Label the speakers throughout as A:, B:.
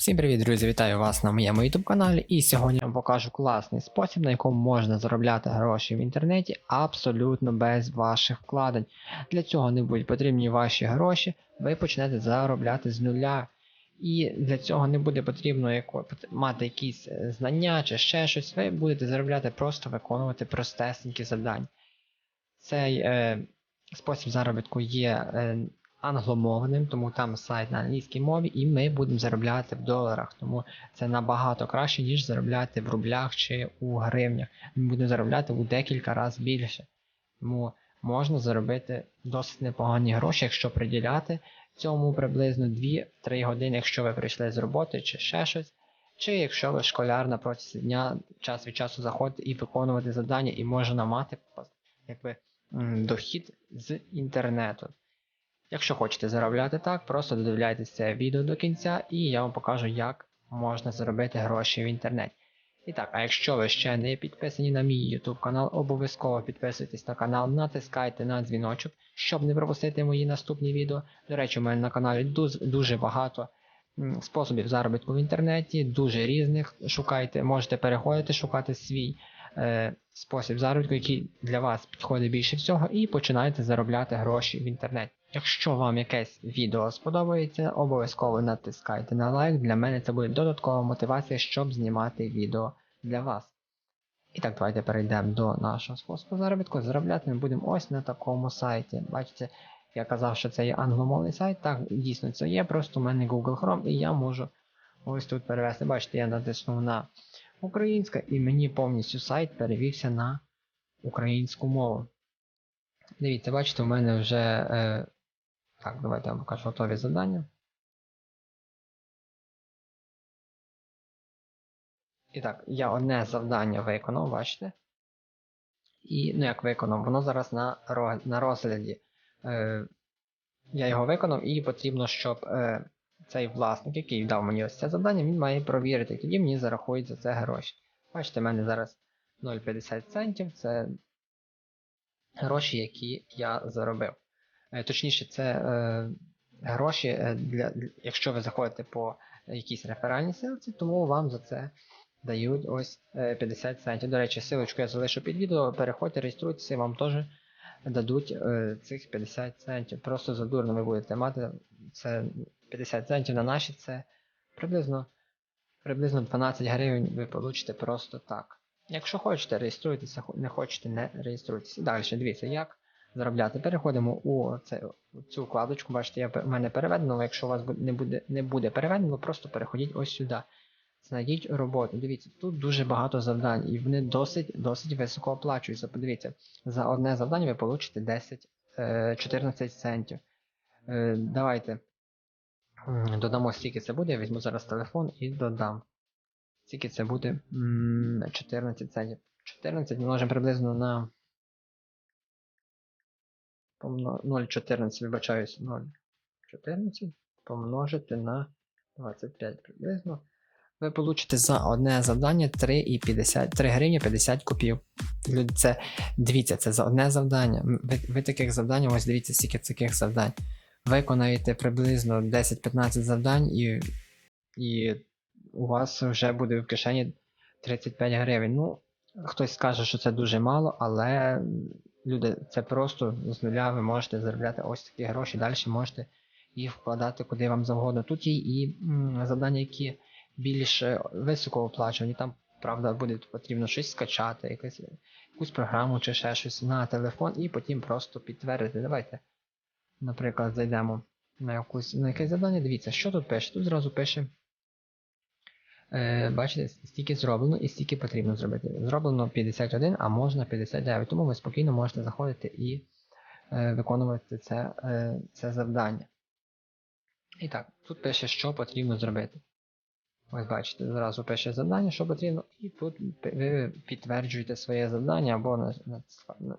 A: Всім привіт, друзі! Вітаю вас на моєму YouTube каналі. І сьогодні я вам покажу класний спосіб, на якому можна заробляти гроші в інтернеті абсолютно без ваших вкладень. Для цього не будуть потрібні ваші гроші, ви почнете заробляти з нуля. І для цього не буде потрібно мати якісь е, знання чи ще щось. Ви будете заробляти просто виконувати простесенькі завдання. Цей е, спосіб заробітку є е, англомовним, тому там сайт на англійській мові, і ми будемо заробляти в доларах. Тому це набагато краще, ніж заробляти в рублях чи у гривнях. Ми будемо заробляти у декілька разів більше. Тому можна заробити досить непогані гроші, якщо приділяти цьому приблизно 2-3 години, якщо ви прийшли з роботи чи ще щось. Чи якщо ви школяр на протязі дня час від часу заходите і виконувати завдання, і можна мати якби, дохід з інтернету. Якщо хочете заробляти так, просто додивляйтесь це відео до кінця і я вам покажу, як можна заробити гроші в інтернеті. І так, а якщо ви ще не підписані на мій YouTube канал, обов'язково підписуйтесь на канал, натискайте на дзвіночок, щоб не пропустити мої наступні відео. До речі, у мене на каналі дуже багато способів заробітку в інтернеті, дуже різних. Шукайте, можете переходити, шукати свій е, спосіб заробітку, який для вас підходить більше всього, і починайте заробляти гроші в інтернеті. Якщо вам якесь відео сподобається, обов'язково натискайте на лайк. Для мене це буде додаткова мотивація, щоб знімати відео для вас. І так, давайте перейдемо до нашого способу заробітку. Заробляти ми будемо ось на такому сайті. Бачите, я казав, що це є англомовний сайт. Так, дійсно це є, просто у мене Google Chrome, і я можу ось тут перевести. Бачите, я натиснув на українська, і мені повністю сайт перевівся на українську мову. Дивіться, бачите, у мене вже. Е, так, давайте я вам покажу готові завдання. І так, я одне завдання виконав, бачите? І, ну як виконав, воно зараз на, на розгляді. Е, я його виконав, і потрібно, щоб е, цей власник, який дав мені ось це завдання, він має провірити, тоді мені зарахують за це гроші. Бачите, в мене зараз 0,50 центів, це гроші, які я заробив. Е, Точніше, це е, гроші, е, для, якщо ви заходите по якійсь реферальній силці, тому вам за це дають ось е, 50 центів. До речі, силочку я залишу під відео, переходьте, реєструйтеся, вам теж дадуть цих 50 центів. Просто задурно ви будете мати це 50 центів на наші, це приблизно, приблизно 12 гривень ви получите просто так. Якщо хочете, реєструйтеся, не хочете, не реєструйтеся. Далі, дивіться, як заробляти. Переходимо у, це, цю вкладочку. Бачите, я, в мене переведено, але якщо у вас не буде, не буде переведено, просто переходіть ось сюди. Знайдіть роботу. Дивіться, тут дуже багато завдань, і вони досить досить високо оплачуються. Подивіться, за одне завдання ви получите 10, е, 14 центів. Е, Давайте додамо, скільки це буде. Я візьму зараз телефон і додам. Скільки це буде? 14 центів. 14 множимо приблизно на 0,14, вибачаюсь, 0,14 помножити на 25 приблизно. Ви получите за одне завдання 3,50, 3 гривні 50 копів. Це, дивіться, це за одне завдання. Ви, ви таких завдань, ось дивіться, скільки таких завдань. Виконаєте приблизно 10-15 завдань, і, і у вас вже буде в кишені 35 гривень. Ну, хтось скаже, що це дуже мало, але люди, це просто з нуля ви можете заробляти ось такі гроші. Далі можете їх вкладати куди вам завгодно. Тут є і завдання, які більш е, високо оплачувані. Там, правда, буде потрібно щось скачати, якусь, якусь програму чи ще щось на телефон, і потім просто підтвердити. Давайте, наприклад, зайдемо на, якусь, на якесь завдання. Дивіться, що тут пише? Тут зразу пише. Е, бачите, стільки зроблено і стільки потрібно зробити. Зроблено 51, а можна 59. Тому ви спокійно можете заходити і е, виконувати це, е, це завдання. І так, тут пише, що потрібно зробити. Ось бачите, зразу пише завдання, що потрібно, і тут ви підтверджуєте своє завдання або,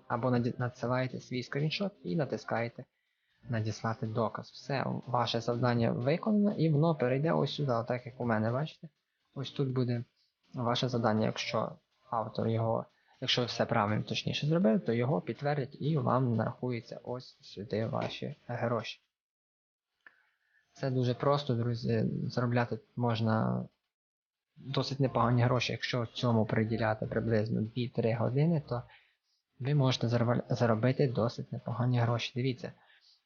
A: або надсилаєте свій скріншот і натискаєте надіслати доказ. Все, ваше завдання виконано і воно перейде ось сюди, так як у мене, бачите? Ось тут буде ваше завдання, якщо автор його, якщо все правильно точніше зробили, то його підтвердять і вам нарахуються ось сюди ваші гроші. Це дуже просто, друзі. Заробляти можна досить непогані гроші, якщо цьому приділяти приблизно 2-3 години, то ви можете заробити досить непогані гроші. Дивіться,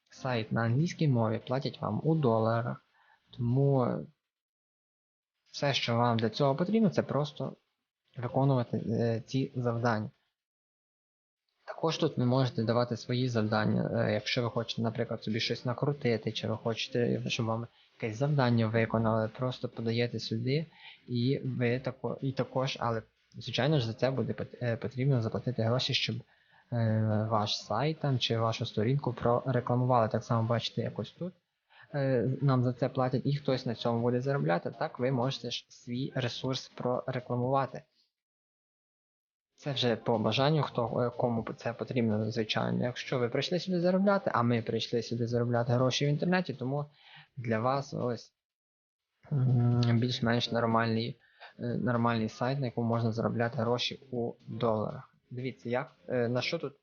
A: сайт на англійській мові платять вам у доларах, тому все, що вам для цього потрібно, це просто виконувати е, ці завдання. Також тут ви можете давати свої завдання, е, якщо ви хочете, наприклад, собі щось накрутити, чи ви хочете, щоб вам якесь завдання виконали, просто подаєте сюди, і ви тако, і також, але звичайно ж за це буде е, потрібно заплатити гроші, щоб ваш сайт там, чи вашу сторінку прорекламували. Так само бачите, якось тут. Е, Нам за це платять і хтось на цьому буде заробляти, так ви можете ж свій ресурс прорекламувати. Це вже по бажанню, хто е, кому це потрібно, звичайно. Якщо ви прийшли сюди заробляти, а ми прийшли сюди заробляти гроші в інтернеті, тому для вас ось більш-менш нормальний, е, нормальний сайт, на якому можна заробляти гроші у доларах. Дивіться, як, на що тут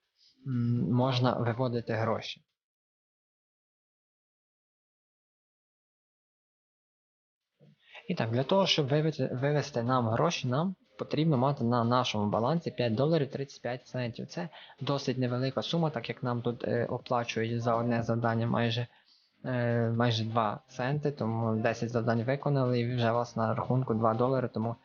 A: можна виводити гроші. І так, для того, щоб вивести, нам гроші, нам потрібно мати на нашому балансі 5 доларів 35 центів. Це досить невелика сума, так як нам тут е, оплачують за одне завдання майже, е, майже 2 центи, тому 10 завдань виконали і вже у вас на рахунку 2 долари. Тому,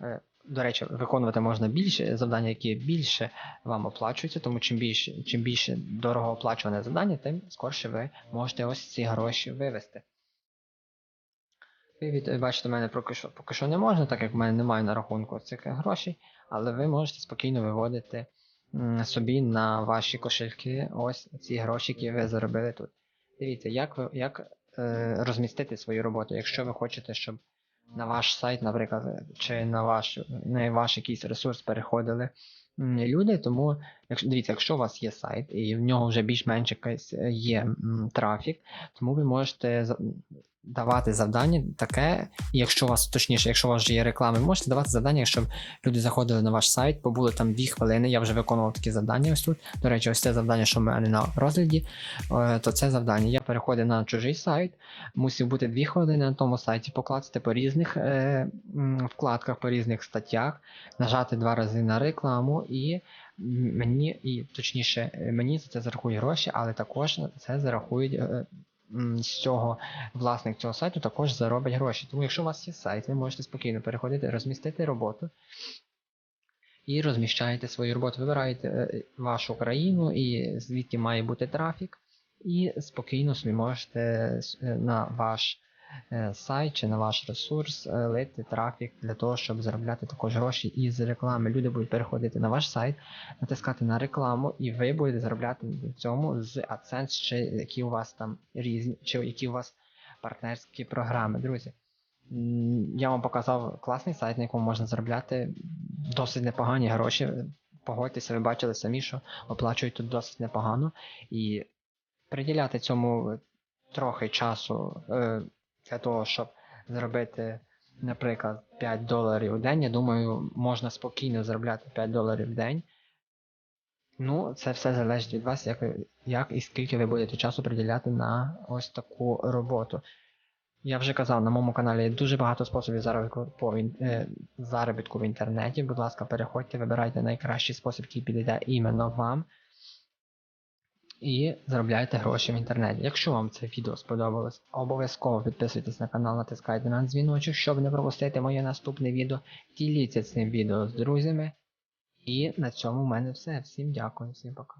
A: е, до речі, виконувати можна більше завдання, які більше вам оплачуються, тому чим більше, чим більше дорого оплачуване завдання, тим скорше ви можете ось ці гроші вивести. Ви бачите, в мене поки що, поки що не можна, так як в мене немає на рахунку цих грошей, але ви можете спокійно виводити собі на ваші кошельки ось ці гроші, які ви заробили тут. Дивіться, як, ви, як е, розмістити свою роботу, якщо ви хочете, щоб на ваш сайт, наприклад, чи на ваш, на ваш якийсь ресурс переходили люди, тому якщо, дивіться, якщо у вас є сайт і в нього вже більш-менш якийсь е, є трафік, тому ви можете давати завдання таке, якщо у вас, точніше, якщо у вас вже є реклами, можете давати завдання, щоб люди заходили на ваш сайт, побули там 2 хвилини. Я вже виконував такі завдання ось тут. До речі, ось це завдання, що в мене на розгляді, е, то це завдання. Я переходив на чужий сайт, мусив бути 2 хвилини на тому сайті, покласти по різних е, вкладках, по різних статтях, нажати два рази на рекламу і мені, і точніше, е, мені за це зарахують гроші, але також це зарахують. З цього власник цього сайту також заробить гроші. Тому якщо у вас є сайт, ви можете спокійно переходити, розмістити роботу і розміщаєте свою роботу. Вибираєте е, вашу країну і звідки має бути трафік, і спокійно собі можете е, на ваш сайт чи на ваш ресурс е, лити трафік для того, щоб заробляти також гроші із реклами. Люди будуть переходити на ваш сайт, натискати на рекламу, і ви будете заробляти на цьому з AdSense, чи які у вас там різні, чи які у вас партнерські програми. Друзі, я вам показав класний сайт, на якому можна заробляти досить непогані гроші. Погодьтеся, ви бачили самі, що оплачують тут досить непогано. І приділяти цьому трохи часу е, для того, щоб заробити, наприклад, 5 доларів у день, я думаю, можна спокійно заробляти 5 доларів в день. Ну, це все залежить від вас, як, як і скільки ви будете часу приділяти на ось таку роботу. Я вже казав, на моєму каналі є дуже багато способів заробітку, по, е, заробітку в інтернеті. Будь ласка, переходьте, вибирайте найкращий спосіб, який підійде іменно вам. І заробляйте гроші в інтернеті. Якщо вам це відео сподобалось, обов'язково підписуйтесь на канал, натискайте на дзвіночок, щоб не пропустити моє наступне відео. Діліться цим відео з друзями. І на цьому в мене все. Всім дякую, всім пока.